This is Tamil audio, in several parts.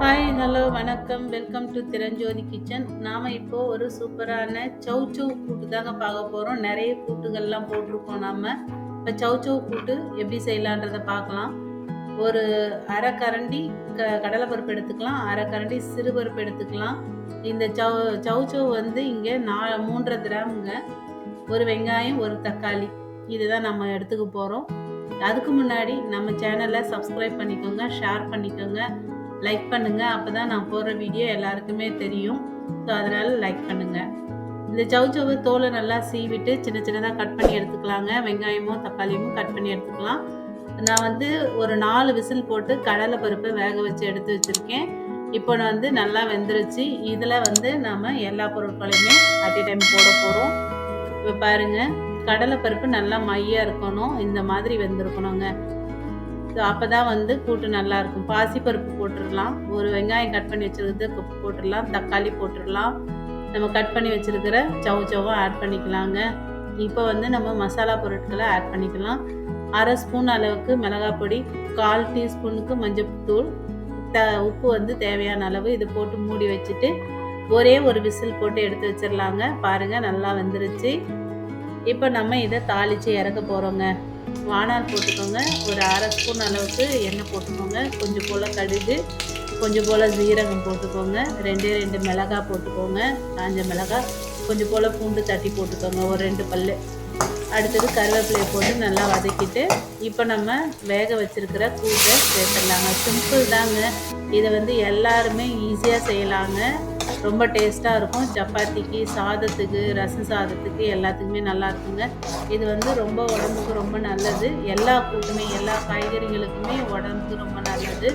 ஹாய் ஹலோ வணக்கம். வெல்கம் டு திரஞ்சோதி கிச்சன் நாம் இப்போ ஒரு சூப்பரான சௌ சௌ கூட்டு தாங்க பார்க்க போகிறோம் நிறைய கூட்டுகள்லாம் போட்டிருக்கோம் நாம். இப்போ சௌ சௌ கூட்டு எப்படி செய்யலான்றதை பார்க்கலாம். ஒரு அரை கரண்டி க கடலைப்பருப்பு எடுத்துக்கலாம். அரை கரண்டி சிறுபருப்பு எடுத்துக்கலாம். இந்த சௌ சௌ சௌ வந்து இங்கே நா மூன்றரை கிராமுங்க. ஒரு வெங்காயம் ஒரு தக்காளி. இதுதான் நம்ம எடுத்துக்க போகிறோம் அதுக்கு முன்னாடி நம்ம சேனலை சப்ஸ்கிரைப் பண்ணிக்கோங்க ஷேர் பண்ணிக்கோங்க லைக் பண்ணுங்க. அப்பதான் நான் போடுற வீடியோ எல்லாருக்குமே தெரியும். ஸோ அதனால லைக் பண்ணுங்க. இந்த சவுச்சவை தோலை நல்லா சீவிட்டு சின்ன சின்னதாக கட் பண்ணி எடுத்துக்கலாங்க. வெங்காயமும் தக்காளியும் கட் பண்ணி எடுத்துக்கலாம். நான் வந்து ஒரு நாலு விசில் போட்டு கடலை பருப்பை வேக வச்சு எடுத்து வச்சுருக்கேன். இப்போ நான் வந்து நல்லா வெந்துருச்சு. இதில் வந்து நாம் எல்லா பொருட்களையுமே அட் டைம் போட போகிறோம் இப்போ பாருங்கள் கடலை பருப்பு நல்லா மையாக இருக்கணும். இந்த மாதிரி வெந்திருக்கணுங்க. ஸோ அப்போ தான் வந்து கூட்டு நல்லா இருக்கும். பாசிப்பருப்பு போட்டுடலாம். ஒரு வெங்காயம் கட் பண்ணி வச்சுருக்கிறது போட்டுடலாம். தக்காளி போட்டுடலாம். நம்ம கட் பண்ணி வச்சுருக்கிற சவு சவும் ஆட் பண்ணிக்கலாங்க. இப்போ வந்து நம்ம மசாலா பொருட்களை ஆட் பண்ணிக்கலாம். அரை ஸ்பூன் அளவுக்கு மிளகாய் பொடி கால் டீஸ்பூனுக்கு மஞ்சள்தூள் த உப்பு வந்து தேவையான அளவு இது போட்டு மூடி வச்சுட்டு ஒரே ஒரு விசில் போட்டு எடுத்து வச்சிடலாங்க. பாருங்கள் நல்லா வெந்துருச்சு. இப்போ நம்ம இதை தாளித்து இறக்க போகிறோங்க வானால் போட்டுக்கோங்க. ஒரு அரை ஸ்பூன் அளவுக்கு எண்ணெய் போட்டுக்கோங்க. கொஞ்சம் போல் கடுகு கொஞ்சம் போல் ஜீரகம் போட்டுக்கோங்க. ரெண்டே ரெண்டு மிளகாய் போட்டுக்கோங்க. காஞ்ச மிளகாய் கொஞ்சம் போல் பூண்டு தட்டி போட்டுக்கோங்க. ஒரு ரெண்டு பல் அடுத்தது கருவேப்பிலையை போட்டு நல்லா வதக்கிட்டு இப்போ நம்ம வேக வச்சுருக்கிற கூட்டை சேர்த்துடலாங்க. சிம்பிள் தாங்க. இதை வந்து எல்லாருமே ஈஸியாக செய்யலாங்க. ரொம்ப டேஸ்ட்டாக இருக்கும். சப்பாத்திக்கு சாதத்துக்கு ரசம் சாதத்துக்கு எல்லாத்துக்குமே நல்லா இருக்குங்க. இது வந்து ரொம்ப உடம்புக்கு ரொம்ப நல்லது. எல்லா கூட்டுமே எல்லா காய்கறிகளுக்குமே உடம்புக்கு ரொம்ப நல்லது.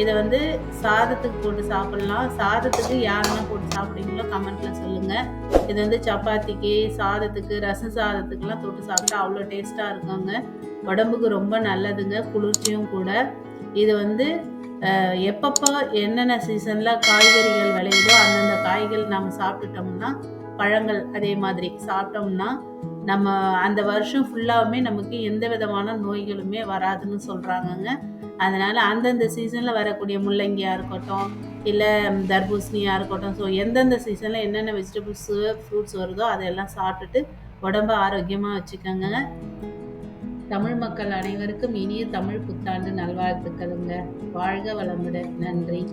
இதை வந்து சாதத்துக்கு போட்டு சாப்பிட்லாம். சாதத்துக்கு யாரெல்லாம் போட்டு சாப்பிட்றீங்களோ கமெண்ட்டில் சொல்லுங்கள் இது வந்து சப்பாத்திக்கு சாதத்துக்கு ரசம் சாதத்துக்குலாம் தொட்டு சாப்பிட்டா அவ்வளோ டேஸ்ட்டாக இருக்குங்க. உடம்புக்கு ரொம்ப நல்லதுங்க. குளிர்ச்சியும் கூட. இது வந்து எப்பப்போ என்னென்ன சீசனில் காய்கறிகள் விளையுதோ அந்தந்த காய்கள் நம்ம சாப்பிட்டுட்டோம்னா பழங்கள் அதே மாதிரி சாப்பிட்டோம்னா நம்ம அந்த வருஷம் ஃபுல்லாகவுமே நமக்கு எந்த விதமான நோய்களுமே வராதுன்னு சொல்கிறாங்கங்க அதனால் அந்தந்த சீசனில் வரக்கூடிய முள்ளங்கியாக இருக்கட்டும் இல்லை தர்பூசணியாக இருக்கட்டும் ஸோ எந்தெந்த சீசனில் என்னென்ன வெஜிடபிள்ஸு ஃப்ரூட்ஸ் வருதோ அதையெல்லாம் சாப்பிட்டுட்டு உடம்ப ஆரோக்கியமாக வச்சுக்கோங்க. தமிழ் மக்கள் அனைவருக்கும் இனிய தமிழ் புத்தாண்டு நல்வாழ்த்துக்களுங்க. வாழ்க வளமுடன். நன்றி.